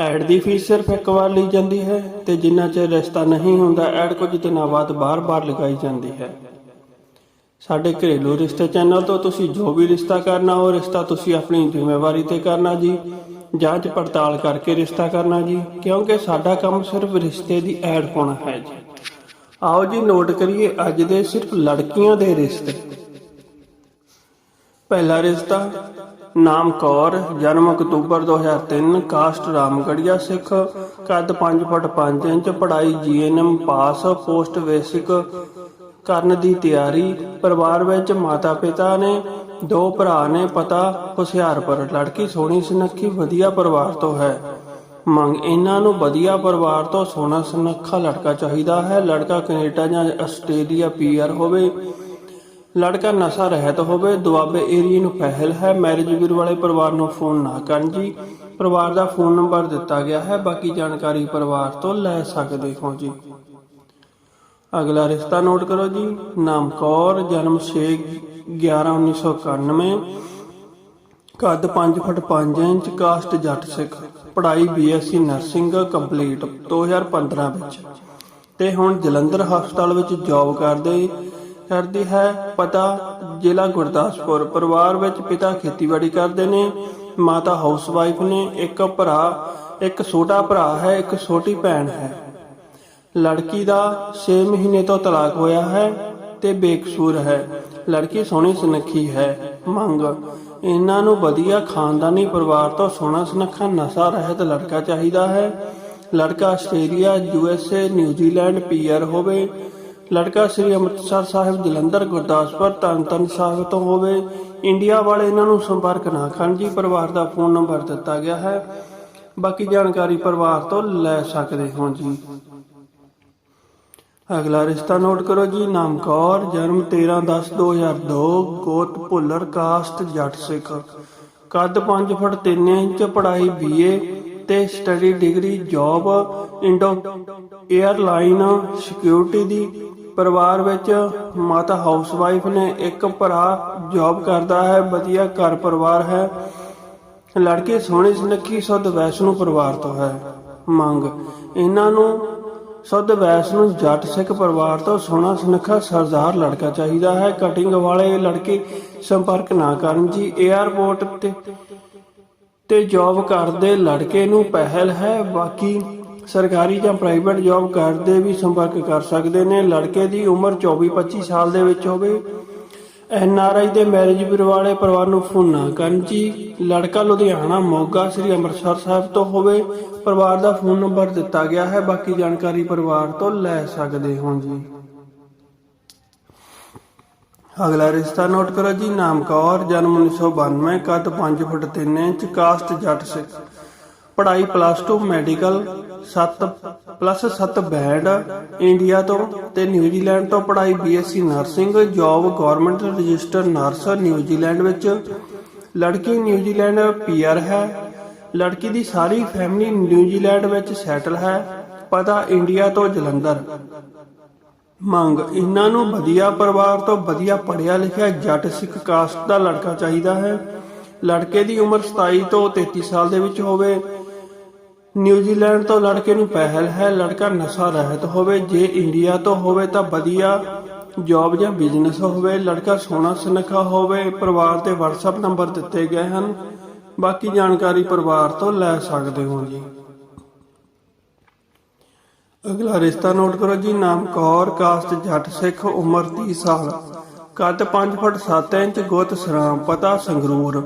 Add ਦੀ fees ਸਿਰਫ ਇੱਕ ਵਾਰ ਲਈ ਜਾਂਦੀ ਹੈ ਤੇ ਜਿੰਨਾ ਚਿਰ ਰਿਸ਼ਤਾ ਨਹੀਂ ਹੁੰਦਾ, ਐਡ ਕੁਝ ਦਿਨਾਂ ਬਾਅਦ ਬਾਰ-ਬਾਰ ਲਗਾਈ ਜਾਂਦੀ ਹੈ। ਸਾਡੇ ਘਰੇਲੂ ਰਿਸ਼ਤੇ ਚੈਨਲ ਤੋਂ ਤੁਸੀਂ ਜੋ ਵੀ ਰਿਸ਼ਤਾ ਕਰਨਾ, ਉਹ ਰਿਸ਼ਤਾ ਤੁਸੀਂ ਆਪਣੀ ਜ਼ਿੰਮੇਵਾਰੀ ਤੇ ਕਰਨਾ ਜੀ। ਜਾਂਚ ਪੜਤਾਲ ਕਰਕੇ ਰਿਸ਼ਤਾ ਕਰਨਾ ਜੀ, ਕਿਉਂਕਿ ਸਾਡਾ ਕੰਮ ਸਿਰਫ ਰਿਸ਼ਤੇ ਦੀ ਐਡ ਪਾਉਣਾ ਹੈ ਜੀ। ਆਓ ਜੀ, ਨੋਟ ਕਰੀਏ, ਅੱਜ ਦੇ ਸਿਰਫ ਲੜਕੀਆਂ ਦੇ ਰਿਸ਼ਤੇ। ਪਹਿਲਾ ਰਿਸ਼ਤਾ ਨਾਮ ਕੌਰ ਜਨਮ ਅਕਤੂਬਰ 2003 ਕਾਸਟ ਰਾਮਗੜੀਆ ਸਿੱਖ, ਕੱਦ 5 ਫੁੱਟ 5 ਇੰਚ, ਪੜ੍ਹਾਈ ਜੀਐਨਐਮ ਪਾਸ, ਪੋਸਟ ਬੇਸਿਕ ਕਰਨ ਦੀ ਤਿਆਰੀ, ਪਰਿਵਾਰ ਵਿੱਚ ਮਾਤਾ ਪਿਤਾ ਨੇ, ਦੋ ਭਰਾ ਨੇ, ਪਤਾ ਹੁਸ਼ਿਆਰਪੁਰ, ਲੜਕੀ ਸੋਹਣੀ ਸੁਨੱਖੀ, ਵਧੀਆ ਪਰਿਵਾਰ ਤੋਂ ਹੈ। ਮੰਗ ਇਹਨਾਂ ਨੂੰ ਵਧੀਆ ਪਰਿਵਾਰ ਤੋਂ ਸੋਹਣਾ ਸੁਨੱਖਾ ਲੜਕਾ ਚਾਹੀਦਾ ਹੈ। ਲੜਕਾ ਕੈਨੇਡਾ ਜਾਂ ਆਸਟ੍ਰੇਲੀਆ ਪੀਆਰ ਹੋਵੇ ਲੜਕਾ ਨਸ਼ਾ ਰਹਿਤ ਹੋਵੇ, ਦੁਆਬੇ ਏਰੀਏ ਨੂੰ ਪਹਿਲ ਹੈ। ਮੈਰਿਜ ਬਿਊਰੋ ਵਾਲੇ ਪਰਿਵਾਰ ਨੂੰ ਫੋਨ ਨਾ ਕਰਨ ਜੀ। ਪਰਿਵਾਰ ਦਾ ਫੋਨ ਨੰਬਰ ਦਿੱਤਾ ਗਿਆ ਹੈ। ਬਾਕੀ ਜਾਣਕਾਰੀ ਪਰਿਵਾਰ ਤੋਂ ਲੈ ਸਕਦੇ ਹੋ ਜੀ। ਅਗਲਾ ਰਿਸ਼ਤਾ ਨੋਟ ਕਰੋ ਜੀ। ਨਾਮ ਕੌਰ, ਜਨਮ 6 11 1991 ਕੱਦ 5 ਫੁੱਟ 5 ਇੰਚ, ਕਾਸਟ ਜੱਟ ਸਿੱਖ। ਪੜ੍ਹਾਈ ਬੀਐਸਸੀ ਨਰਸਿੰਗ ਕੰਪਲੀਟ 2015 ਵਿੱਚ। ਤੇ ਹੁਣ ਜਲੰਧਰ ਹਸਪਤਾਲ ਵਿੱਚ ਜੌਬ ਕਰਦੇ। ਕਰਦੀ ਹੈ। ਪਤਾ, ਜ਼ਿਲ੍ਹਾ ਗੁਰਦਾਸਪੁਰ। ਪਰਿਵਾਰ ਵਿੱਚ ਪਿਤਾ ਖੇਤੀਬਾੜੀ ਕਰਦੇ ਨੇ, ਮਾਤਾ ਹਾਊਸਵਾਈਫ ਨੇ। ਇੱਕ ਭਰਾ, ਇੱਕ ਛੋਟਾ ਭਰਾ ਹੈ, ਇੱਕ ਛੋਟੀ ਭੈਣ ਹੈ। ਲੜਕੀ ਦਾ 6 ਮਹੀਨੇ ਤੋਂ ਤਲਾਕ ਹੋਇਆ ਹੈ ਤੇ ਬੇਕਸੂਰ ਹੈ। ਲੜਕੀ ਸੋਹਣੀ ਸੁਨੱਖੀ ਹੈ। ਮੰਗ, ਇਹਨਾਂ ਨੂੰ ਵਧੀਆ ਖਾਨਦਾਨੀ ਪਰਿਵਾਰ ਤੋਂ ਸੋਹਣਾ ਸੁਨੱਖਾ ਨਸ਼ਾ ਰਹਿਤ ਲੜਕਾ ਚਾਹੀਦਾ ਹੈ। ਲੜਕਾ ਆਸਟ੍ਰੇਲੀਆ ਯੂਐਸਏ ਨਿਊਜ਼ੀਲੈਂਡ ਪੀਆਰ ਹੋਵੇ। ਲੜਕਾ ਸ੍ਰੀ ਅੰਮ੍ਰਿਤਸਰ ਸਾਹਿਬ, ਜਲੰਧਰ, ਗੁਰਦਾਸਪੁਰ ਤਰਨਤਾਰਨ ਸਾਹਿਬ ਤੋਂ ਹੋਵੇ, ਇੰਡੀਆ ਵਾਲੇ ਇਹਨਾਂ ਨੂੰ ਸੰਪਰਕ ਨਾ ਕਰਨ ਜੀ, ਪਰਿਵਾਰ ਦਾ ਫੋਨ ਨੰਬਰ ਦਿੱਤਾ ਗਿਆ ਹੈ। ਬਾਕੀ ਜਾਣਕਾਰੀ ਪਰਿਵਾਰ ਤੋਂ ਲੈ ਸਕਦੇ ਹੋ ਜੀ। ਅਗਲਾ ਰਿਸ਼ਤਾ ਨੋਟ ਕਰੋ ਜੀ, ਨਾਮ ਕੌਰ, ਜਨਮ 13/10/2002 ਗੋਤ ਭੁੱਲਰ ਕਾਸਟ ਜੱਟ ਸਿੱਖ। ਕੱਦ 5 ਫੁੱਟ 3 ਇੰਚ, ਪੜ੍ਹਾਈ ਬੀਏ ਤੇ study degree job Indo airline security ਦੀ ਪਰਿਵਾਰ ਵਿੱਚ ਮਾਤਾ ਹਾਊਸਵਾਈਫ ਨੇ ਇੱਕ ਭਰਾ ਜੌਬ ਕਰਦਾ ਹੈ, ਵਧੀਆ ਘਰ ਪਰਿਵਾਰ ਹੈ। ਲੜਕੀ ਸੋਹਣੀ ਸੁਨੱਖੀ ਸੁੱਧ ਵੈਸ਼ਨੂ ਪਰਿਵਾਰ ਤੋਂ ਹੈ। ਮੰਗ, ਇਹਨਾਂ ਨੂੰ ਸੁੱਧ ਵੈਸ਼ਨੂ ਜੱਟ ਸਿੱਖ ਪਰਿਵਾਰ ਤੋਂ ਸੋਹਣਾ ਸੁਨੱਖਾ ਸਰਦਾਰ ਲੜਕਾ ਚਾਹੀਦਾ ਹੈ। ਕਟਿੰਗ ਵਾਲੇ ਲੜਕੇ ਸੰਪਰਕ ਨਾ ਕਰਨ ਜੀ 에ਅਰਪੋਰਟ ਤੇ ਤੇ ਜੌਬ ਕਰਦੇ ਲੜਕੇ ਨੂੰ ਪਹਿਲ ਹੈ। ਬਾਕੀ ਸਰਕਾਰੀ ਜਾਂ ਪ੍ਰਾਈਵੇਟ ਜੌਬ ਕਰਦੇ ਵੀ ਸੰਪਰਕ ਕਰ ਸਕਦੇ ਨੇ। ਲੜਕੇ ਦੀ ਉਮਰ 24-25 ਸਾਲ ਦੇ ਵਿੱਚ ਹੋਵੇ। ਐਨ ਆਰ ਆਈ ਦੇ ਮੈਰਿਜ ਬਿਊਰੋ ਵਾਲੇ ਪਰਿਵਾਰ ਨੂੰ ਫੋਨ ਨਾ ਕਰਨ ਜੀ। ਲੜਕਾ ਲੁਧਿਆਣਾ, ਮੋਗਾ, ਸ੍ਰੀ ਅੰਮ੍ਰਿਤਸਰ ਸਾਹਿਬ ਤੋਂ ਹੋਵੇ। ਪਰਿਵਾਰ ਦਾ ਫੋਨ ਨੰਬਰ ਦਿੱਤਾ ਗਿਆ ਹੈ। ਬਾਕੀ ਜਾਣਕਾਰੀ ਪਰਿਵਾਰ ਤੋਂ ਲੈ ਸਕਦੇ ਹੋ ਜੀ। ਅਗਲਾ ਰਿਸ਼ਤਾ ਨੋਟ ਕਰੋ ਜੀ। ਨਾਮ ਕੌਰ, ਜਨਮ 1992 ਕੱਦ 5 ਫੁੱਟ 3 ਇੰਚ ਕਾਸਟ ਜੱਟ ਸਿੱਖ। ਪੜ੍ਹਾਈ plus 2 medical 7 plus 7 band India ਤੋਂ ਤੇ ਨਿਊਜ਼ੀਲੈਂਡ ਤੋਂ ਪੜ੍ਹਾਈ BSc nursing job government register nurse New Zealand ਵਿੱਚ। ਲੜਕੀ ਨਿਊਜ਼ੀਲੈਂਡ ਪੀਆਰ ਹੈ। ਲੜਕੀ ਦੀ ਸਾਰੀ ਫੈਮਿਲੀ ਨਿਊਜ਼ੀਲੈਂਡ ਵਿੱਚ ਸੈਟਲ ਹੈ। ਪਤਾ ਇੰਡੀਆ ਤੋਂ ਜਲੰਧਰ। ਮੰਗ, ਇਹਨਾਂ ਨੂੰ ਵਧੀਆ ਪਰਿਵਾਰ ਤੋਂ ਵਧੀਆ ਪੜ੍ਹਿਆ ਲਿਖਿਆ ਜੱਟ ਸਿੱਖ ਕਾਸਟ ਦਾ ਲੜਕਾ ਚਾਹੀਦਾ ਹੈ। ਲੜਕੇ ਦੀ ਉਮਰ 27 ਤੋਂ 33 ਸਾਲ ਦੇ ਵਿੱਚ ਹੋਵੇ। ਨਿਊਜ਼ੀਲੈਂਡ ਤੋਂ ਲੜਕੇ ਨੂੰ ਪਹਿਲ ਹੈ, ਲੜਕਾ ਨਸ਼ਾ ਰਹਿਤ ਹੋਵੇ, ਜੇ ਇੰਡੀਆ ਤੋਂ ਹੋਵੇ ਤਾਂ ਵਧੀਆ ਜੌਬ ਜਾਂ ਬਿਜ਼ਨਸ ਹੋਵੇ, ਲੜਕਾ ਸੋਹਣਾ ਸੁਨੱਖਾ ਹੋਵੇ, ਪਰਿਵਾਰ ਤੇ WhatsApp ਨੰਬਰ ਦਿੱਤੇ ਗਏ ਹਨ। ਬਾਕੀ ਜਾਣਕਾਰੀ ਪਰਿਵਾਰ ਤੋਂ ਲੈ ਸਕਦੇ ਹੋ ਜੀ। ਅਗਲਾ ਰਿਸ਼ਤਾ ਨੋਟ ਕਰੋ ਜੀ, ਨਾਮ ਕੌਰ, ਕਾਸਟ ਜੱਟ ਸਿੱਖ, ਉਮਰ 30 ਸਾਲ। ਕੱਦ 5 ਫੁੱਟ 7 ਇੰਚ, ਗੋਤ ਸਰਾਮ, ਪਤਾ ਸੰਗਰੂਰ।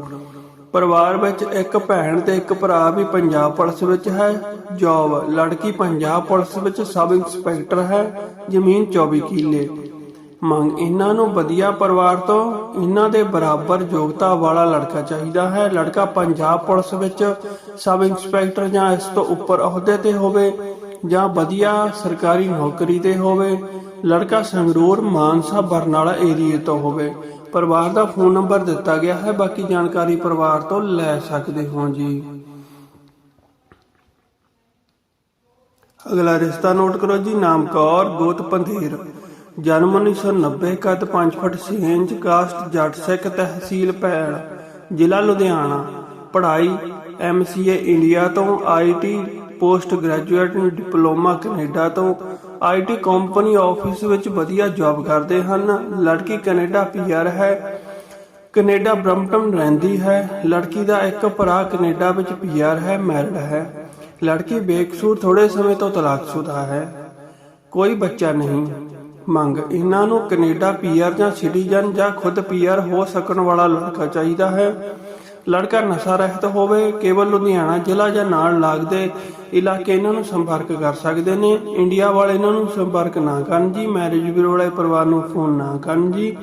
ਪਰਿਵਾਰ ਵਿੱਚ ਇੱਕ ਭੈਣ ਤੇ ਇੱਕ ਭਰਾ ਵੀ ਪੰਜਾਬ ਪੁਲਿਸ ਵਿੱਚ ਹੈ। ਜੌਬ, ਲੜਕੀ ਪੰਜਾਬ ਪੁਲਿਸ ਵਿੱਚ ਸਬ ਇੰਸਪੈਕਟਰ ਹੈ। ਜ਼ਮੀਨ 24 ਕਿੱਲੇ। ਮੰਗ ਇਹਨਾਂ ਨੂੰ ਵਧੀਆ ਪਰਿਵਾਰ ਤੋਂ। ਇਹਨਾਂ ਦੇ ਬਰਾਬਰ ਯੋਗਤਾ ਵਾਲਾ ਲੜਕਾ ਚਾਹੀਦਾ ਹੈ। ਲੜਕਾ ਪੰਜਾਬ ਪੁਲਿਸ ਵਿੱਚ ਸਬ ਇੰਸਪੈਕਟਰ ਜਾਂ ਇਸ ਤੋਂ ਉੱਪਰ ਅਹੁਦੇ ਤੇ ਹੋਵੇ ਜਾਂ ਵਧੀਆ ਸਰਕਾਰੀ ਨੌਕਰੀ ਤੇ ਹੋਵੇ। ਲੜਕਾ ਸੰਗਰੂਰ ਮਾਨਸਾ ਬਰਨਾਲਾ ਏਰੀਏ ਤੋਂ ਹੋਵੇ। ਪਰਿਵਾਰ ਦਾ ਫੋਨ ਨੰਬਰ ਦਿੱਤਾ ਗਿਆ ਹੈ। ਬਾਕੀ ਜਾਣਕਾਰੀ ਪਰਿਵਾਰ ਤੋਂ ਲੈ ਸਕਦੇ ਹੋ ਜੀ। ਅਗਲਾ ਰਿਸ਼ਤਾ ਨੋਟ ਕਰੋ ਜੀ। ਨਾਮ ਕੌਰ, ਗੋਤ ਪੰਧੇਰ। ਜਨਮ 1990 ਕੱਦ 5 ਫੁੱਟ 6 ਇੰਚ ਕਾਸਟ ਜੱਟ ਸਿੱਖ ਤਹਿਸੀਲ ਭੈਲ ਜ਼ਿਲ੍ਹਾ ਲੁਧਿਆਣਾ। ਪੜ੍ਹਾਈ ਐਮਸੀਏ ਇੰਡੀਆ ਤੋਂ IT post graduate diploma Canada ਤੋਂ ਆਈਟੀ ਕੰਪਨੀ ਆਫਿਸ ਵਿੱਚ ਵਧੀਆ ਜੌਬ ਕਰਦੇ ਹਨ। ਲੜਕੀ ਕੈਨੇਡਾ ਪੀਆਰ ਹੈ। ਕੈਨੇਡਾ ਬ੍ਰਮਟਨ ਰਹਿੰਦੀ ਹੈ। ਲੜਕੀ ਦਾ ਇੱਕ ਭਰਾ ਕੈਨੇਡਾ ਵਿੱਚ ਪੀਆਰ ਹੈ, ਮੈਰਿਡ ਹੈ। ਲੜਕੀ ਬੇਕਸੂਰ ਥੋੜੇ ਸਮੇਂ ਤੋਂ ਤਲਾਕਸ਼ੁਦਾ ਹੈ। ਕੋਈ ਬੱਚਾ ਨਹੀਂ। ਮੰਗ, ਇਹਨਾਂ ਨੂੰ ਕੈਨੇਡਾ ਪੀਆਰ ਜਾਂ ਸਿਟੀਜ਼ਨ ਜਾਂ ਖੁਦ ਪੀਆਰ ਹੋ ਸਕਣ ਵਾਲਾ ਲੜਕਾ ਚਾਹੀਦਾ ਹੈ। ਲੜਕਾ ਨਸ਼ਾ ਰਹਿਤ ਹੋਵੇ, ਕੇਵਲ ਲੁਧਿਆਣਾ ਜ਼ਿਲ੍ਹਾ ਜਾਂ ਨਾਲ ਲੱਗਦੇ ਇਲਾਕੇ ਇਹਨਾਂ ਨੂੰ ਸੰਪਰਕ ਕਰ ਸਕਦੇ ਨੇ। ਇੰਡੀਆ ਵਾਲੇ ਇਹਨਾਂ ਨੂੰ ਸੰਪਰਕ ਨਾ ਕਰਨ ਜੀ। ਮੈਰਿਜ ਬਿਊਰੋ ਵਾਲੇ ਪਰਿਵਾਰ ਨੂੰ ਫੋਨ ਨਾ ਕਰਨ ਜੀ।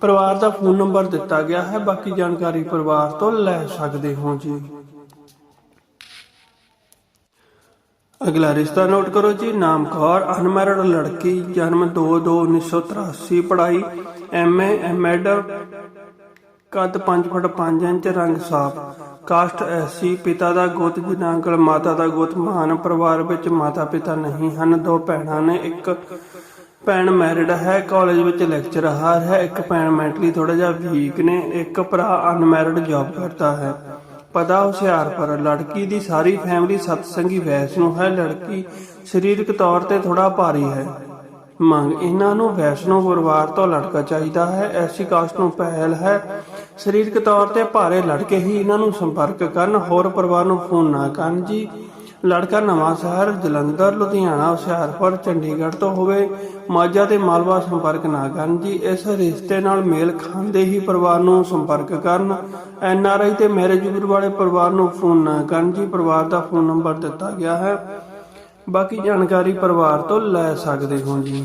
ਪਰਿਵਾਰ ਦਾ ਫੋਨ ਨੰਬਰ ਦਿੱਤਾ ਗਿਆ ਹੈ। ਬਾਕੀ ਜਾਣਕਾਰੀ ਪਰਿਵਾਰ ਤੋਂ ਲੈ ਸਕਦੇ ਹੋ ਜੀ। ਅਗਲਾ ਰਿਸ਼ਤਾ ਨੋਟ ਕਰੋ ਜੀ। ਨਾਮ ਕੌਰ, ਅਨਮੈਰਿਡ ਲੜਕੀ, ਜਨਮ 2/2/1983 ਪੜ੍ਹਾਈ ਐਮਏ ਐਮਐਡ ਕੱਦ 5 ਫੁੱਟ 5 ਇੰਚ ਰੰਗ ਸਾਫ਼। ਕਾਸਟ ਐਸੀ, ਪਿਤਾ ਦਾ ਗੋਤ ਜਨਾਂਗਲ ਮਾਤਾ ਦਾ ਗੋਤ ਮਹਾਨ ਪਰਿਵਾਰ ਵਿੱਚ ਮਾਤਾ ਪਿਤਾ ਨਹੀਂ ਹਨ। ਦੋ ਭੈਣਾਂ ਨੇ, ਇੱਕ ਭੈਣ ਮੈਰਿਡ ਹੈ, ਕਾਲਜ ਵਿੱਚ ਲੈਕਚਰਰ ਹੈ, ਇੱਕ ਭੈਣ ਮੈਂਟਲੀ ਥੋੜਾ ਜਿਹਾ ਵੀਕ ਨੇ, ਇੱਕ ਭਰਾ ਅਨਮੈਰਿਡ ਜੌਬ ਕਰਦਾ ਹੈ। ਪਤਾ ਹੁਸ਼ਿਆਰਪੁਰ, ਲੜਕੀ ਦੀ ਸਾਰੀ ਫੈਮਿਲੀ ਸਤਸੰਗੀ ਵੈਸ ਨੂੰ ਹੈ, ਲੜਕੀ ਸਰੀਰਕ ਤੌਰ ਤੇ ਥੋੜਾ ਭਾਰੀ ਹੈ। ਮੰਗ ਇਹਨਾਂ ਨੂੰ ਵੈਸ਼ਨੂ ਪਰਿਵਾਰ ਤੋਂ ਲੜਕਾ ਚਾਹੀਦਾ ਹੈ। ਐਸੀ ਕਾਸਟ ਨੂੰ ਪਹਿਲ ਹੈ। ਸਰੀਰਕ ਤੌਰ ਤੇ ਭਾਰੇ ਲੜਕੇ ਹੀ ਇਹਨਾਂ ਨੂੰ ਸੰਪਰਕ ਕਰਨ। ਹੋਰ ਪਰਿਵਾਰ ਨੂੰ ਫੋਨ ਨਾ ਕਰਨ ਜੀ। ਲੜਕਾ ਨਵਾਂ ਸ਼ਹਿਰ, ਜਲੰਧਰ, ਲੁਧਿਆਣਾ, ਹੁਸ਼ਿਆਰਪੁਰ, ਚੰਡੀਗੜ੍ਹ ਤੋਂ ਹੋਵੇ, ਮਾਝਾ ਤੇ ਮਾਲਵਾ ਸੰਪਰਕ ਨਾ ਕਰਨ ਜੀ। ਇਸ ਰਿਸ਼ਤੇ ਨਾਲ ਮੇਲ ਖਾਂਦੇ ਹੀ ਪਰਿਵਾਰ ਨੂੰ ਸੰਪਰਕ ਕਰਨ। ਐਨ ਆਰ ਆਈ ਤੇ ਮੈਰਿਜ ਬਿਊਰੋ ਵਾਲੇ ਪਰਿਵਾਰ ਨੂੰ ਫੋਨ ਨਾ ਕਰਨ ਜੀ। ਪਰਿਵਾਰ ਦਾ ਫੋਨ ਨੰਬਰ ਦਿੱਤਾ ਗਿਆ ਹੈ। ਬਾਕੀ ਜਾਣਕਾਰੀ ਪਰਿਵਾਰ ਤੋਂ ਲੈ ਸਕਦੇ ਹੋ ਜੀ।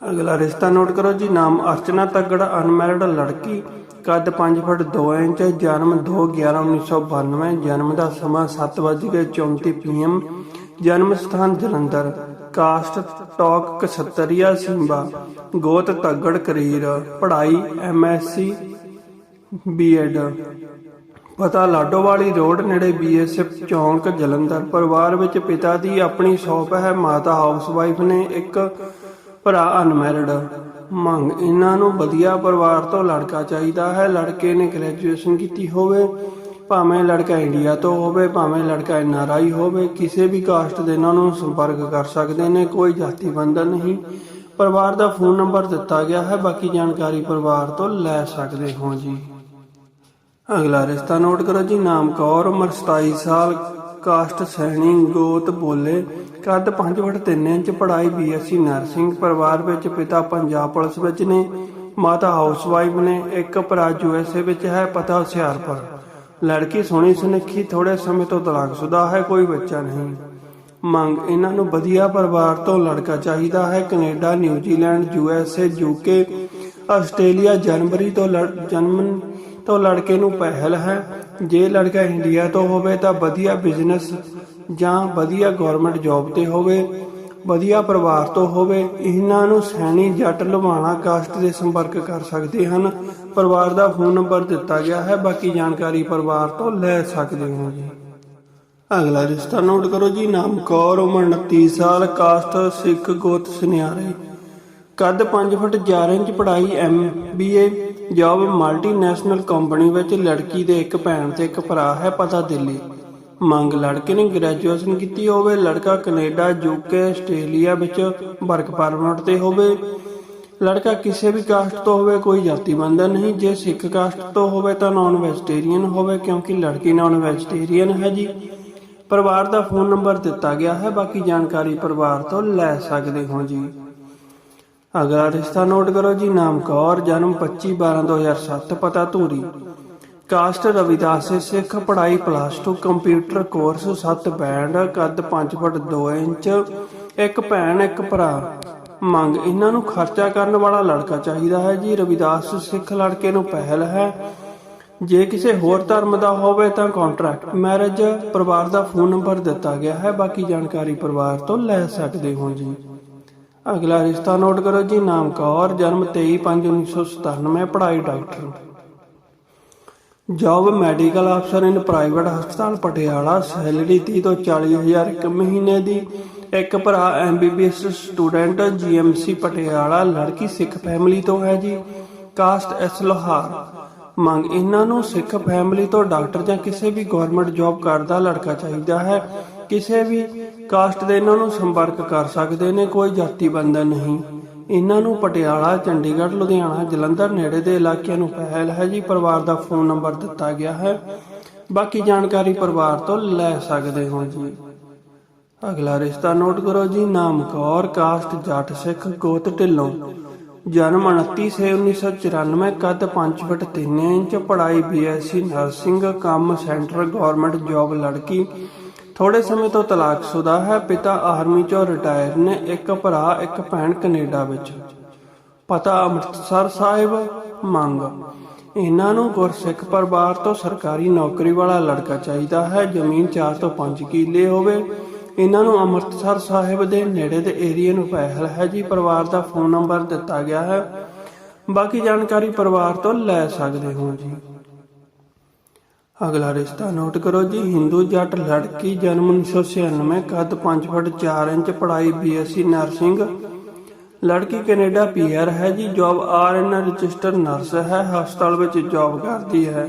ਅਗਲਾ ਰਿਸ਼ਤਾ ਨੋਟ ਕਰੋ ਜੀ, ਨਾਮ ਅਰਚਨਾ ਤੱਗੜ, ਅਨਮੈਰਿਡ ਲੜਕੀ, ਕੱਦ 5 ਫੁੱਟ 2 ਇੰਚ, ਜਨਮ 2/11/1992 ਜਨਮ ਦਾ ਸਮਾਂ 7:34 ਪੀਐਮ ਜਨਮ ਸਥਾਨ ਜਲੰਧਰ, ਕਾਸਟ ਟਾਕ ਕਸਤਰੀਆ ਸਿੰਬਾ ਗੋਤ ਤੱਗੜ, ਕਰੀਰ, ਪੜ੍ਹਾਈ ਐਮਐਸਸੀ ਬੀਐਡ ਪਤਾ ਲਾਡੋਵਾਲੀ ਰੋਡ ਨੇੜੇ ਬੀਐਸਐਫ ਚੌਂਕ ਜਲੰਧਰ ਪਰਿਵਾਰ ਵਿੱਚ ਪਿਤਾ ਦੀ ਆਪਣੀ ਸ਼ੌਪ ਹੈ, ਮਾਤਾ ਹਾਊਸਵਾਈਫ ਨੇ ਇੱਕ ਭਰਾ ਅਨਮੈਰਿਡ। ਮੰਗ, ਇਹਨਾਂ ਨੂੰ ਵਧੀਆ ਪਰਿਵਾਰ ਤੋਂ ਲੜਕਾ ਚਾਹੀਦਾ ਹੈ। ਲੜਕੇ ਨੇ ਗ੍ਰੈਜੂਏਸ਼ਨ ਕੀਤੀ ਹੋਵੇ, ਭਾਵੇਂ ਲੜਕਾ ਇੰਡੀਆ ਤੋਂ ਹੋਵੇ, ਭਾਵੇਂ ਲੜਕਾ ਐਨਆਰਆਈ ਹੋਵੇ, ਕਿਸੇ ਵੀ ਕਾਸਟ ਦੇ ਇਹਨਾਂ ਨੂੰ ਸੰਪਰਕ ਕਰ ਸਕਦੇ ਨੇ, ਕੋਈ ਜਾਤੀ ਬੰਧਨ ਨਹੀਂ। ਪਰਿਵਾਰ ਦਾ ਫੋਨ ਨੰਬਰ ਦਿੱਤਾ ਗਿਆ ਹੈ, ਬਾਕੀ ਜਾਣਕਾਰੀ ਪਰਿਵਾਰ ਤੋਂ ਲੈ ਸਕਦੇ ਹੋ ਜੀ। ਅਗਲਾ ਰਿਸ਼ਤਾ ਨੋਟ ਕਰੋ ਜੀ, ਨਾਮ ਕੌਰ, ਉਮਰ 27 ਸਾਲ, ਕਾਸਟ ਸੈਣੀ, ਗੋਤ ਬੋਲੇ, ਕੱਦ 5 ਫੁੱਟ 3 ਇੰਚ, ਪੜ੍ਹਾਈ ਬੀਐਸਸੀ ਨਰਸਿੰਗ, ਪਰਿਵਾਰ ਵਿੱਚ ਪਿਤਾ ਪੰਜਾਬ ਪੁਲਿਸ ਵਿੱਚ ਨੇ, ਮਾਤਾ ਹਾਊਸਵਾਈਫ ਨੇ, ਇੱਕ ਭਰਾ ਯੂਐਸਏ ਵਿੱਚ ਹੈ, ਪਤਾ ਹੁਸ਼ਿਆਰਪੁਰ। ਲੜਕੀ ਸੋਹਣੀ ਸੁਨੱਖੀ ਥੋੜੇ ਸਮੇਂ ਤੋਂ ਤਲਾਕਸ਼ੁਦਾ ਹੈ, ਕੋਈ ਬੱਚਾ ਨਹੀਂ। ਮੰਗ, ਇਹਨਾਂ ਨੂੰ ਵਧੀਆ ਪਰਿਵਾਰ ਤੋਂ ਲੜਕਾ ਚਾਹੀਦਾ ਹੈ, Canada New Zealand USA UK Australia, ਜਨਵਰੀ ਤੋਂ ਲੜ- ਜਨਮ ਤੋਂ ਲੜਕੇ ਨੂੰ ਪਹਿਲ ਹੈ। ਜੇ ਲੜਕਾ ਇੰਡੀਆ ਤੋਂ ਹੋਵੇ ਤਾਂ ਵਧੀਆ ਬਿਜ਼ਨਸ ਜਾਂ ਵਧੀਆ ਗਵਰਨਮੈਂਟ ਜੌਬ ਤੇ ਹੋਵੇ, ਵਧੀਆ ਪਰਿਵਾਰ ਤੋਂ ਹੋਵੇ, ਇਹਨਾਂ ਨੂੰ ਸੈਣੀ ਜੱਟ ਲੁਬਾਣਾ ਕਾਸਟ ਦੇ ਸੰਪਰਕ ਕਰ ਸਕਦੇ ਹਨ। ਪਰਿਵਾਰ ਦਾ ਫੋਨ ਨੰਬਰ ਦਿੱਤਾ ਗਿਆ ਹੈ, ਬਾਕੀ ਜਾਣਕਾਰੀ ਪਰਿਵਾਰ ਤੋਂ ਲੈ ਸਕਦੇ ਹੋ ਜੀ। ਅਗਲਾ ਰਿਸ਼ਤਾ ਨੋਟ ਕਰੋ ਜੀ, ਨਾਮ ਕੌਰ, ਉਮਰ 29 ਸਾਲ ਕਾਸਟ ਸਿੱਖ ਗੋਤ ਸੁਨਿਆਰੇ। ਕੱਦ 5 ਫੁੱਟ 11 ਇੰਚ, ਪੜ੍ਹਾਈ ਏ ਜੌਬ ਮਲਟੀਨੈਸ਼ਨਲ ਕੰਪਨੀ ਵਿੱਚ ਲੜਕੀ ਦੇ ਇੱਕ ਭੈਣ ਤੇ ਇੱਕ ਭਰਾ ਹੈ ਪਤਾ ਦਿੱਲੀ। ਮੰਗ ਲੜਕੇ ਨੇ ਗ੍ਰੈਜੂਏਸ਼ਨ ਕੀਤੀ ਹੋਵੇ, ਲੜਕਾ ਕੈਨੇਡਾ, ਯੂਕੇ, ਆਸਟ੍ਰੇਲੀਆ ਵਿੱਚ ਵਰਕ ਪਰਮਿਟ ਤੇ ਹੋਵੇ। ਲੜਕਾ ਕਿਸੇ ਵੀ ਕਾਸਟ ਤੋਂ ਹੋਵੇ, ਕੋਈ ਜਾਤੀ ਬੰਧਨ ਨਹੀਂ, ਜੇ ਸਿੱਖ ਕਾਸਟ ਤੋਂ ਹੋਵੇ ਤਾਂ ਨਾਨ ਵੈਜੀਟੇਰੀਅਨ ਹੋਵੇ, ਕਿਉਂਕਿ ਲੜਕੀ ਨਾਨ ਵੈਜੀਟੇਰੀਅਨ ਹੈ ਜੀ। ਪਰਿਵਾਰ ਦਾ ਫੋਨ ਨੰਬਰ ਦਿੱਤਾ ਗਿਆ ਹੈ, ਬਾਕੀ ਜਾਣਕਾਰੀ ਪਰਿਵਾਰ ਤੋਂ ਲੈ ਸਕਦੇ ਹੋ ਜੀ। ਅਗਲਾ ਰਿਸ਼ਤਾ ਨੋਟ ਕਰੋ ਜੀ, ਨਾਮ ਕੌਰ, ਜਨਮ 25 12 2007 ਪਤਾ ਧੂਰੀ। ਕਾਸਟ ਰਵਿਦਾਸ ਸਿੱਖ ਪੜ੍ਹਾਈ ਪਲੱਸ 2 ਕੰਪਿਊਟਰ ਕੋਰਸ 7 ਬੈਂਡ ਕੱਦ 5 ਫੁੱਟ 2 ਇੰਚ, ਇੱਕ ਭੈਣ, ਇੱਕ ਭਰਾ। ਮੰਗ, ਇਹਨਾਂ ਨੂੰ ਖਰਚਾ ਕਰਨ ਵਾਲਾ ਲੜਕਾ ਚਾਹੀਦਾ ਹੈ ਜੀ। ਰਵਿਦਾਸ ਸਿੱਖ ਲੜਕੇ ਨੂੰ ਪਹਿਲ ਹੈ। ਜੇ ਕਿਸੇ ਹੋਰ ਧਰਮ ਦਾ ਹੋਵੇ ਤਾਂ ਕੰਟਰੈਕਟ ਮੈਰਿਜ ਪਰਿਵਾਰ ਦਾ ਫੋਨ ਨੰਬਰ ਦਿੱਤਾ ਗਿਆ ਹੈ। ਬਾਕੀ ਜਾਣਕਾਰੀ ਪਰਿਵਾਰ ਤੋਂ ਲੈ ਸਕਦੇ ਹੋ ਜੀ। ਅਗਲਾ ਰਿਸ਼ਤਾ ਨੋਟ ਕਰੋ ਜੀ, ਨਾਮ ਕੌਰ, ਜਨਮ 23/5/1997 ਪੜ੍ਹਾਈ ਡਾਕਟਰ। ਜੌਬ ਮੈਡੀਕਲ ਅਫਸਰ ਇਨ ਪ੍ਰਾਈਵੇਟ ਹਸਪਤਾਲ ਪਟਿਆਲਾ ਸੈਲਰੀ 30 ਤੋਂ 40 ਇੱਕ ਮਹੀਨੇ ਦੀ। ਇੱਕ ਭਰਾ ਐਮਬੀਬੀਐਸ ਸਟੂਡੈਂਟ ਜੀਐਮਸੀ ਪਟਿਆਲਾ, ਲੜਕੀ ਸਿੱਖ ਫੈਮਿਲੀ ਤੋਂ ਹੈ ਜੀ। Caste S Lohar. ਮੰਗ ਇਹਨਾਂ ਨੂੰ ਸਿੱਖ ਫੈਮਿਲੀ ਤੋਂ ਡਾਕਟਰ ਜਾਂ ਕਿਸੇ ਵੀ ਗਵਰਨਮੈਂਟ ਜੌਬ ਕਰਦਾ ਲੜਕਾ ਚਾਹੀਦਾ ਹੈ। ਕਿਸੇ ਵੀ ਕਾਸਟ ਦੇ ਇਹਨਾਂ ਨੂੰ ਸੰਪਰਕ ਕਰ ਸਕਦੇ ਨੇ, ਕੋਈ ਜਾਤੀ ਬੰਧਨ ਨਹੀਂ। ਇਹਨਾਂ ਨੂੰ ਪਟਿਆਲਾ, ਚੰਡੀਗੜ੍ਹ, ਲੁਧਿਆਣਾ, ਜਲੰਧਰ ਨੇੜੇ ਦੇ ਇਲਾਕਿਆਂ ਨੂੰ ਪਹਿਲ ਹੈ ਜੀ, ਪਰਿਵਾਰ ਦਾ ਫੋਨ ਨੰਬਰ ਦਿੱਤਾ ਗਿਆ ਹੈ। ਬਾਕੀ ਜਾਣਕਾਰੀ ਪਰਿਵਾਰ ਤੋਂ ਲੈ ਸਕਦੇ ਹੋ ਜੀ। ਅਗਲਾ ਰਿਸ਼ਤਾ ਨੋਟ ਕਰੋ ਜੀ, ਨਾਮ ਕੌਰ ਕਾਸਟ ਜੱਟ ਸਿੱਖ, ਗੋਤ, ਢਿੱਲੋਂ। ਜਨਮ 29 ਸੇ 1994 ਕੱਦ 5 ਫੁੱਟ 3 ਇੰਚ, ਪੜ੍ਹਾਈ ਬੀਐਸਸੀ ਨਰਸਿੰਗ, ਕੰਮ ਸੈਂਟਰ ਗਵਰਨਮੈਂਟ ਜੌਬ ਲੜਕੀ। ਥੋੜੇ ਸਮੇਂ ਤੋਂ ਤਲਾਕਸ਼ੁਦਾ ਹੈ। ਪਿਤਾ ਆਰਮੀ ਚੋਂ ਰਿਟਾਇਰ ਨੇ ਇੱਕ ਭਰਾ, ਇੱਕ ਭੈਣ ਕੈਨੇਡਾ ਵਿੱਚ। ਪਤਾ ਅੰਮ੍ਰਿਤਸਰ ਸਾਹਿਬ, ਮੰਗ। ਇਹਨਾਂ ਨੂੰ ਗੁਰਸਿੱਖ ਪਰਿਵਾਰ ਤੋਂ ਸਰਕਾਰੀ ਨੌਕਰੀ ਵਾਲਾ ਲੜਕਾ ਚਾਹੀਦਾ ਹੈ। ਜ਼ਮੀਨ 4 ਤੋਂ 5 ਕਿੱਲੇ ਹੋਵੇ। ਇਹਨਾਂ ਨੂੰ ਅੰਮ੍ਰਿਤਸਰ ਸਾਹਿਬ ਦੇ ਨੇੜੇ ਦੇ ਏਰੀਆ ਨੂੰ ਪਹਿਲ ਹੈ ਜੀ। ਪਰਿਵਾਰ ਦਾ ਫੋਨ ਨੰਬਰ ਦਿੱਤਾ ਗਿਆ ਹੈ। ਬਾਕੀ ਜਾਣਕਾਰੀ ਪਰਿਵਾਰ ਤੋਂ ਲੈ ਸਕਦੇ ਹੋ ਜੀ। ਅਗਲਾ ਰਿਸ਼ਤਾ ਨੋਟ ਕਰੋ ਜੀ, ਹਿੰਦੂ ਜੱਟ ਲੜਕੀ ਜਨਮ 1996 ਕੱਦ 5 ਫੁੱਟ 4 ਇੰਚ, ਪੜ੍ਹਾਈ ਬੀਐਸਸੀ ਨਰਸਿੰਗ ਲੜਕੀ ਕੈਨੇਡਾ ਪੀਆਰ ਹੈ ਜੀ, ਜੌਬ ਆਰਐਨ ਰਜਿਸਟਰ ਨਰਸ ਹੈ, ਹਸਪਤਾਲ ਵਿੱਚ ਜੌਬ ਕਰਦੀ ਹੈ।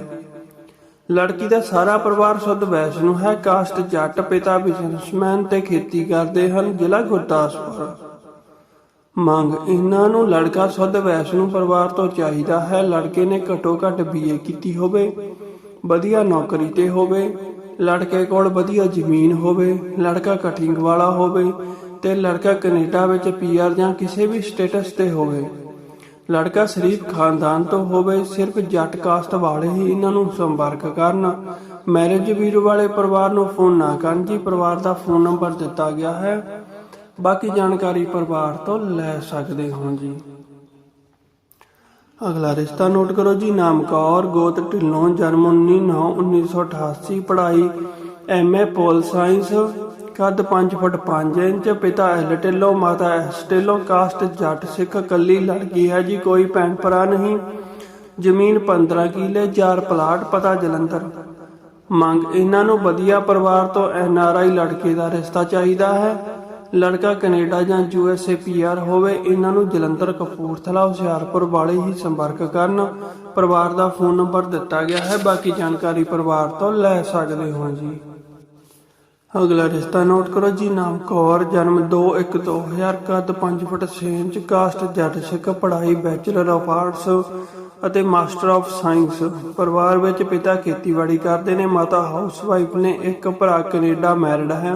ਲੜਕੀ ਦਾ ਸਾਰਾ ਪਰਿਵਾਰ ਸ਼ੁੱਧ ਵੈਸ਼ਨੂ ਹੈ ਕਾਸਟ ਜੱਟ ਪਿਤਾ ਬਿਜ਼ਨਸਮੈਨ ਤੇ ਖੇਤੀ ਕਰਦੇ ਹਨ, ਜ਼ਿਲ੍ਹਾ ਗੁਰਦਾਸਪੁਰ। ਮੰਗ, ਇਹਨਾਂ ਨੂੰ ਲੜਕਾ ਸ਼ੁੱਧ ਵੈਸ਼ਨੂ ਪਰਿਵਾਰ ਤੋਂ ਚਾਹੀਦਾ ਹੈ, ਲੜਕੇ ਨੇ ਘੱਟੋ ਘੱਟ ਬੀਏ ਕੀਤੀ ਹੋਵੇ। ਵਧੀਆ ਨੌਕਰੀ ਤੇ ਹੋਵੇ, ਲੜਕੇ ਕੋਲ ਵਧੀਆ ਜ਼ਮੀਨ ਹੋਵੇ, ਲੜਕਾ ਕਟਿੰਗ ਵਾਲਾ ਹੋਵੇ ਤੇ ਲੜਕਾ ਕੈਨੇਡਾ ਵਿੱਚ ਪੀਆਰ ਜਾਂ ਕਿਸੇ ਵੀ ਸਟੇਟਸ ਤੇ ਹੋਵੇ। ਲੜਕਾ ਸ਼ਰੀਫ ਖਾਨਦਾਨ ਤੋਂ ਹੋਵੇ, ਸਿਰਫ ਜੱਟ ਕਾਸਟ ਵਾਲੇ ਹੀ ਇਹਨਾਂ ਨੂੰ ਸੰਪਰਕ ਕਰਨ। ਮੈਰਿਜ ਵੀਰੋ ਵਾਲੇ ਪਰਿਵਾਰ ਨੂੰ ਫੋਨ ਨਾ ਕਰਨ, ਜੀ ਪਰਿਵਾਰ ਦਾ ਫੋਨ ਨੰਬਰ ਦਿੱਤਾ ਗਿਆ ਹੈ। ਬਾਕੀ ਜਾਣਕਾਰੀ ਪਰਿਵਾਰ ਤੋਂ ਲੈ ਸਕਦੇ ਹੋ ਜੀ। ਅਗਲਾ ਰਿਸ਼ਤਾ ਨੋਟ ਕਰੋ ਜੀ, ਨਾਮ ਕੌਰ, ਗੋਤ ਢਿੱਲੋਂ, ਜਨਮ 19/9/1988 ਪੜ੍ਹਾਈ ਐਮਏ ਪੋਲ ਸਾਇੰਸ, ਕੱਦ 5 ਫੁੱਟ 5 ਇੰਚ, ਪਿਤਾ ਐਲ ਢਿੱਲੋਂ, ਮਾਤਾ ਐਸ ਢਿੱਲੋਂ, ਕਾਸਟ ਜੱਟ ਸਿੱਖ, ਕੱਲੀ ਲੜਕੀ ਹੈ ਜੀ, ਕੋਈ ਭੈਣ ਭਰਾ ਨਹੀਂ। ਜ਼ਮੀਨ 15 ਕਿੱਲੇ, ਚਾਰ ਪਲਾਟ, ਪਤਾ ਜਲੰਧਰ। ਮੰਗ, ਇਹਨਾਂ ਨੂੰ ਵਧੀਆ ਪਰਿਵਾਰ ਤੋਂ ਐਨ ਆਰ ਆਈ ਲੜਕੇ ਦਾ ਰਿਸ਼ਤਾ ਚਾਹੀਦਾ ਹੈ। ਲੜਕਾ ਕੈਨੇਡਾ ਜਾਂ U S A P R ਹੋਵੇ, ਇਹਨਾਂ ਨੂੰ ਜਲੰਧਰ ਕਪੂਰਥਲਾ ਹੁਸ਼ਿਆਰਪੁਰ ਵਾਲੇ ਹੀ ਸੰਪਰਕ ਕਰਨ। ਪਰਿਵਾਰ ਦਾ ਫੋਨ ਨੰਬਰ ਦਿੱਤਾ ਗਿਆ ਹੈ, ਬਾਕੀ ਜਾਣਕਾਰੀ ਪਰਿਵਾਰ ਤੋਂ ਲੈ ਸਕਦੇ ਹੋ ਜੀ। ਅਗਲਾ ਰਿਸ਼ਤਾ ਨੋਟ ਕਰੋ ਜੀ, ਨਾਮ ਕੌਰ, ਜਨਮ 2/1/2000 ਕੱਦ 5 ਫੁੱਟ 6 ਇੰਚ, ਕਾਸਟ ਜੱਟ ਸਿੱਖ, ਪੜ੍ਹਾਈ ਬੈਚਲਰ ਆਫ ਆਰਟਸ ਅਤੇ ਮਾਸਟਰ ਆਫ ਸਾਇੰਸ। ਪਰਿਵਾਰ ਵਿੱਚ ਪਿਤਾ ਖੇਤੀਬਾੜੀ ਕਰਦੇ ਨੇ, ਮਾਤਾ ਹਾਊਸਵਾਈਫ ਨੇ, ਇੱਕ ਭਰਾ ਕੈਨੇਡਾ ਮੈਰਿਡ ਹੈ।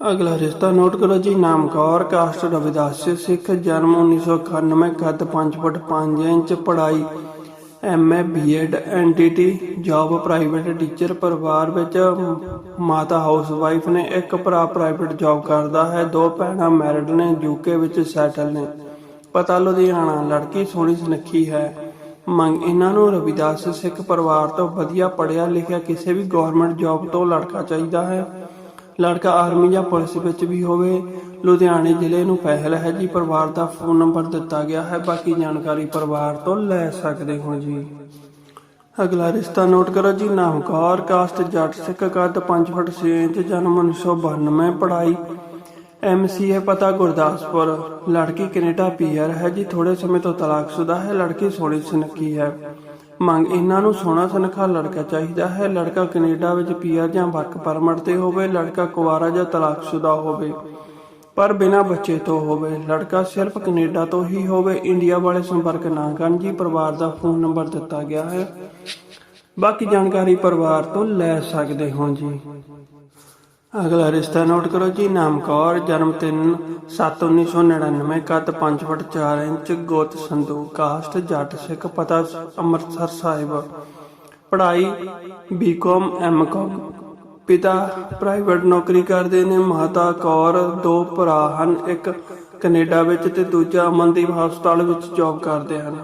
ਅਗਲਾ ਰਿਸ਼ਤਾ ਨੋਟ ਕਰੋ ਜੀ ਨਾਮ ਕੌਰ ਕਾਸਟ ਰਵਿਦਾਸ ਸਿੱਖ, ਜਨਮ 1991 ਕੱਦ 5 ਫੁੱਟ 5 ਇੰਚ, ਪੜ੍ਹਾਈ MA BEd NTT job private teacher ਪਰਿਵਾਰ ਵਿੱਚ ਮਾਤਾ ਹਾਊਸ ਵਾਈਫ ਨੇ, ਇੱਕ ਭਰਾ ਪ੍ਰਾਈਵੇਟ ਜੌਬ ਕਰਦਾ ਹੈ, ਦੋ ਭੈਣਾਂ ਮੈਰਿਡ ਨੇ ਯੂਕੇ ਵਿੱਚ ਸੈਟਲ ਨੇ। ਪਤਾ ਲੁਧਿਆਣਾ, ਲੜਕੀ ਸੋਹਣੀ ਸੁਨੱਖੀ ਹੈ। ਮੰਗ, ਇਹਨਾਂ ਨੂੰ ਰਵਿਦਾਸ ਸਿੱਖ ਪਰਿਵਾਰ ਤੋਂ ਵਧੀਆ ਪੜ੍ਹਿਆ ਲਿਖਿਆ ਕਿਸੇ ਵੀ ਗਵਰਨਮੈਂਟ ਜੌਬ ਤੋਂ ਲੜਕਾ ਚਾਹੀਦਾ ਹੈ। ਲੜਕਾ ਆਰਮੀ ਜਾਂ ਪੁਲਿਸ ਵਿੱਚ ਵੀ ਹੋਵੇ, ਲੁਧਿਆਣੇ ਜ਼ਿਲ੍ਹੇ ਨੂੰ ਪਹਿਲ ਹੈ ਜੀ। ਪਰਿਵਾਰ ਦਾ ਫੋਨ ਨੰਬਰ ਦਿੱਤਾ ਗਿਆ ਹੈ। ਬਾਕੀ ਜਾਣਕਾਰੀ ਪਰਿਵਾਰ ਤੋਂ ਲੈ ਸਕਦੇ ਹੋ ਜੀ। ਅਗਲਾ ਰਿਸ਼ਤਾ ਨੋਟ ਕਰੋ ਜੀ। ਨਾਮ ਕੌਰ ਕਾਸਟ, ਜੱਟ, ਸਿੱਖ, ਕੱਦ 5 ਫੁੱਟ 6 ਇੰਚ, ਜਨਮ 1992 ਪੜ੍ਹਾਈ ਐਮਸੀਏ ਪਤਾ ਗੁਰਦਾਸਪੁਰ। ਲੜਕੀ ਕੈਨੇਡਾ ਪੀਆਰ ਹੈ ਜੀ। ਥੋੜੇ ਸਮੇਂ ਤੋਂ ਤਲਾਕਸ਼ੁਦਾ ਹੈ। ਲੜਕੀ ਸੋਹਣੀ, ਸੁਨੱਖੀ ਹੈ। ਮੰਗ ਇਹਨਾਂ ਨੂੰ ਸੋਹਣਾ ਸੁਨੱਖਾ ਲੜਕਾ ਚਾਹੀਦਾ ਹੈ। ਲੜਕਾ ਕੈਨੇਡਾ ਵਿੱਚ ਪੀਆਰ ਜਾਂ ਵਰਕ ਪਰਮਿਟ ਤੇ ਹੋਵੇ, ਲੜਕਾ ਕੁਵਾਰਾ ਜਾਂ ਤਲਾਕਸ਼ੁਦਾ ਹੋਵੇ, ਪਰ ਬਿਨਾਂ ਬੱਚੇ ਤੋਂ ਹੋਵੇ। ਲੜਕਾ ਸਿਰਫ ਕੈਨੇਡਾ ਤੋਂ ਹੀ ਹੋਵੇ, ਇੰਡੀਆ ਵਾਲੇ ਸੰਪਰਕ ਨਾ ਕਰਨ ਜੀ, ਪਰਿਵਾਰ ਦਾ ਫੋਨ ਨੰਬਰ ਦਿੱਤਾ ਗਿਆ ਹੈ। ਬਾਕੀ ਜਾਣਕਾਰੀ ਪਰਿਵਾਰ ਤੋਂ ਲੈ ਸਕਦੇ ਹੋ ਜੀ। ਅਗਲਾ ਰਿਸ਼ਤਾ ਨੋਟ ਕਰੋ ਜੀ ਨਾਮ ਕੌਰ ਜਨਮ 3 7 1999 ਕੱਦ 5 ਫੁੱਟ 4 ਇੰਚ, ਗੋਤ ਸੰਧੂ ਕਾਸਟ ਜੱਟ ਸਿੱਖ, ਪਤਾ ਅੰਮ੍ਰਿਤਸਰ ਸਾਹਿਬ। ਪੜ੍ਹਾਈ ਬੀਕਾਮ ਐਮਕਾਮ ਪਿਤਾ ਪ੍ਰਾਈਵੇਟ ਨੌਕਰੀ ਕਰਦੇ ਨੇ, ਮਾਤਾ ਕੌਰ, ਦੋ ਭਰਾ ਹਨ, ਇੱਕ ਕੈਨੇਡਾ ਵਿੱਚ ਤੇ ਦੂਜਾ ਅਮਨਦੀਪ ਹਸਪਤਾਲ ਵਿੱਚ ਜੌਬ ਕਰਦੇ ਹਨ।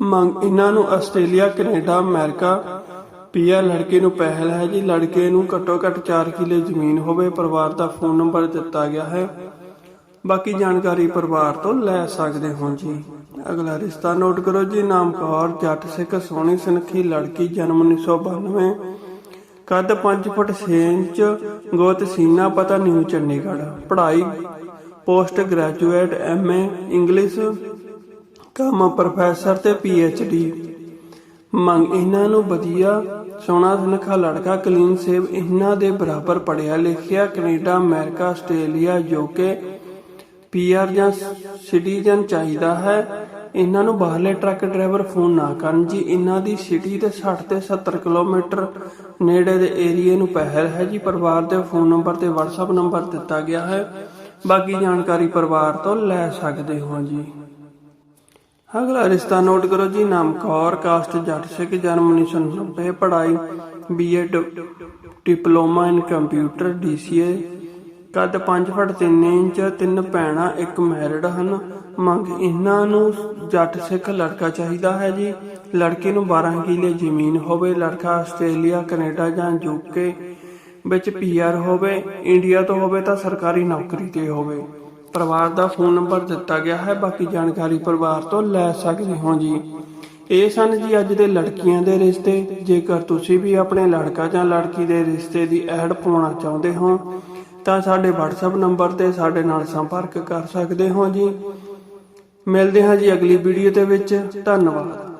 ਮੰਗ ਇਹਨਾਂ ਨੂੰ ਆਸਟ੍ਰੇਲੀਆ, ਕੈਨੇਡਾ, ਅਮਰੀਕਾ ਪੀਆਰ ਲੜਕੇ ਨੂੰ ਪਹਿਲ ਹੈ ਜੀ। ਲੜਕੇ ਨੂੰ ਘੱਟੋ ਘੱਟ 4 ਕਿੱਲੇ ਜ਼ਮੀਨ ਹੋਵੇ, ਪਰਿਵਾਰ ਦਾ ਫੋਨ ਨੰਬਰ ਦਿੱਤਾ ਗਿਆ ਹੈ। ਬਾਕੀ ਜਾਣਕਾਰੀ ਪਰਿਵਾਰ ਤੋਂ ਲੈ ਸਕਦੇ ਹੋ ਜੀ। ਅਗਲਾ ਰਿਸ਼ਤਾ ਨੋਟ ਕਰੋ ਜੀ। ਨਾਮ ਕੌਰ, ਜੱਟ ਸਿੱਖ, ਸੋਹਣੀ ਸੁਨੱਖੀ ਲੜਕੀ, ਜਨਮ 1992 ਕੱਦ 5 ਫੁੱਟ 6 ਇੰਚ, ਗੋਤ ਸੀਨਾ, ਪਤਾ ਨਿਊ ਚੰਡੀਗੜ੍ਹ। ਪੜ੍ਹਾਈ, ਪੋਸਟ ਗ੍ਰੈਜੂਏਟ ਐਮਏ ਇੰਗਲਿਸ਼, ਕੰਮ ਪ੍ਰੋਫੈਸਰ ਤੇ ਡੀ। ਮੰਗ ਇਹਨਾਂ ਨੂੰ ਵਧੀਆ ਸੋਹਣਾ ਸੁਨੱਖਾ ਲੜਕਾ ਕਲੀਨ ਸੇਵ ਇਹਨਾਂ ਦੇ ਬਰਾਬਰ ਪੜਿਆ ਲਿਖਿਆ Canada, America, Australia, UK PR ਜਾਂ ਸਿਟੀਜ਼ਨ ਚਾਹੀਦਾ ਹੈ। ਇਹਨਾਂ ਨੂੰ ਬਾਹਰਲੇ ਟਰੱਕ ਡਰਾਈਵਰ ਫੋਨ ਨਾ ਕਰਨ। ਜੀ, ਇਹਨਾਂ ਦੀ ਸਿਟੀ ਤੇ 60 ਤੇ 70 ਕਿਲੋਮੀਟਰ ਨੇੜੇ ਦੇ ਏਰੀਏ ਨੂੰ ਪਹਿਲ ਹੈ। ਜੀ, ਪਰਿਵਾਰ ਦੇ ਫੋਨ ਨੰਬਰ ਤੇ WhatsApp ਨੰਬਰ ਦਿੱਤਾ ਗਿਆ ਹੈ। ਬਾਕੀ ਜਾਣਕਾਰੀ ਪਰਿਵਾਰ ਤੋਂ ਲੈ ਸਕਦੇ ਹੋ ਜੀ। ਅਗਲਾ ਰਿਸ਼ਤਾ ਨੋਟ ਕਰੋ ਜੀ ਨਾਮ ਕੌਰ ਕਾਸਟ ਜੱਟ ਸਿੱਖ, ਜਨਮ 1990 ਪੜ੍ਹਾਈ BA diploma in computer DCA ਕੱਦ 5 ਫੁੱਟ 3 ਇੰਚ, ਤਿੰਨ ਭੈਣਾਂ ਇੱਕ ਮੈਰਿਡ ਹਨ। ਮੰਗ ਇਹਨਾਂ ਨੂੰ ਜੱਟ ਸਿੱਖ ਲੜਕਾ ਚਾਹੀਦਾ ਹੈ ਜੀ। ਲੜਕੇ ਨੂੰ 12 ਕਿੱਲੇ ਜ਼ਮੀਨ ਹੋਵੇ, ਲੜਕਾ ਆਸਟ੍ਰੇਲੀਆ, ਕੈਨੇਡਾ ਜਾਂ ਯੂਕੇ ਵਿੱਚ ਪੀਆਰ ਹੋਵੇ ਇੰਡੀਆ ਤੋਂ ਹੋਵੇ ਤਾਂ ਸਰਕਾਰੀ ਨੌਕਰੀ ਤੇ ਹੋਵੇ। ਪਰਿਵਾਰ ਦਾ ਫੋਨ ਨੰਬਰ ਦਿੱਤਾ ਗਿਆ ਹੈ, ਬਾਕੀ ਜਾਣਕਾਰੀ ਪਰਿਵਾਰ ਤੋਂ ਲੈ ਸਕਦੇ ਹੋ ਜੀ। ਇਹ ਸਨ ਜੀ ਅੱਜ ਦੇ ਲੜਕੀਆਂ ਦੇ ਰਿਸ਼ਤੇ। ਜੇਕਰ ਤੁਸੀਂ ਵੀ ਆਪਣੇ ਲੜਕਾ ਜਾਂ ਲੜਕੀ ਦੇ ਰਿਸ਼ਤੇ ਦੀ ਐਡ ਪਾਉਣਾ ਚਾਹੁੰਦੇ ਹੋ, ਤਾਂ ਸਾਡੇ WhatsApp ਨੰਬਰ ਤੇ ਸਾਡੇ ਨਾਲ ਸੰਪਰਕ ਕਰ ਸਕਦੇ ਹੋ ਜੀ। ਮਿਲਦੇ ਹਾਂ ਜੀ ਅਗਲੀ ਵੀਡੀਓ ਦੇ ਵਿੱਚ। ਧੰਨਵਾਦ।